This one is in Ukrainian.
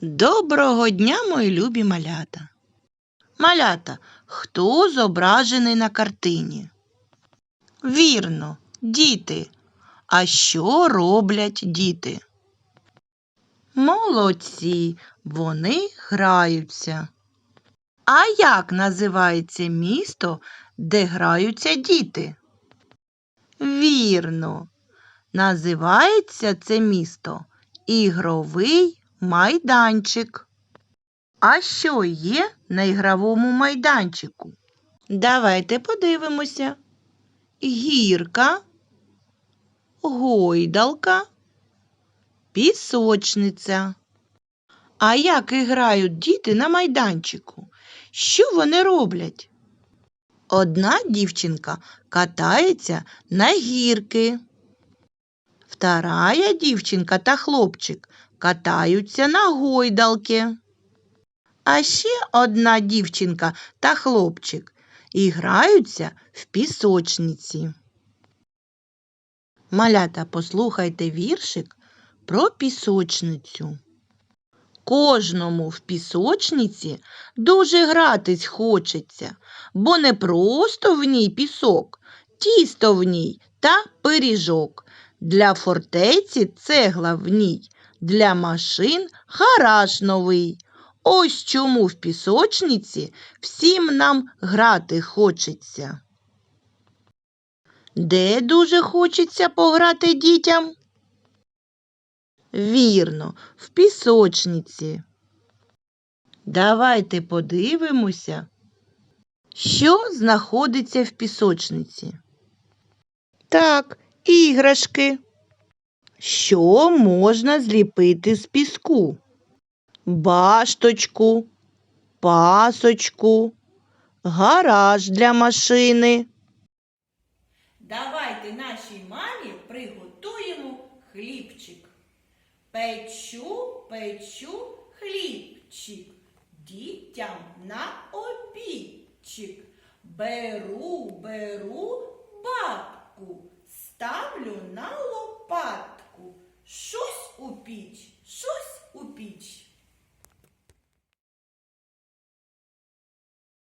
Доброго дня, мої любі малята. Малята, хто зображений на картині? Вірно, діти. А що роблять діти? Молодці, вони граються. А як називається місто, де граються діти? Вірно, називається це місто ігровий майданчик. А що є на ігровому майданчику? Давайте подивимося. Гірка, гойдалка, пісочниця. А як грають діти на майданчику? Що вони роблять? Одна дівчинка катається на гірки. Вторая дівчинка та хлопчик катаються на гойдалки. А ще одна дівчинка та хлопчик і граються в пісочниці. Малята, послухайте віршик про пісочницю. Кожному в пісочниці дуже гратись хочеться, бо не просто в ній пісок, тісто в ній та пиріжок. Для фортеці цегла в ній, для машин гараж новий. Ось чому в пісочниці всім нам грати хочеться. Де дуже хочеться пограти дітям? Вірно, в пісочниці. Давайте подивимося, що знаходиться в пісочниці. Так, іграшки. Що можна зліпити з піску? Башточку, пасочку, гараж для машини. Давайте нашій мамі приготуємо хлібчик. Печу, печу хлібчик, дітям на обідчик. Беру, беру бабку, ставлю на лопатку.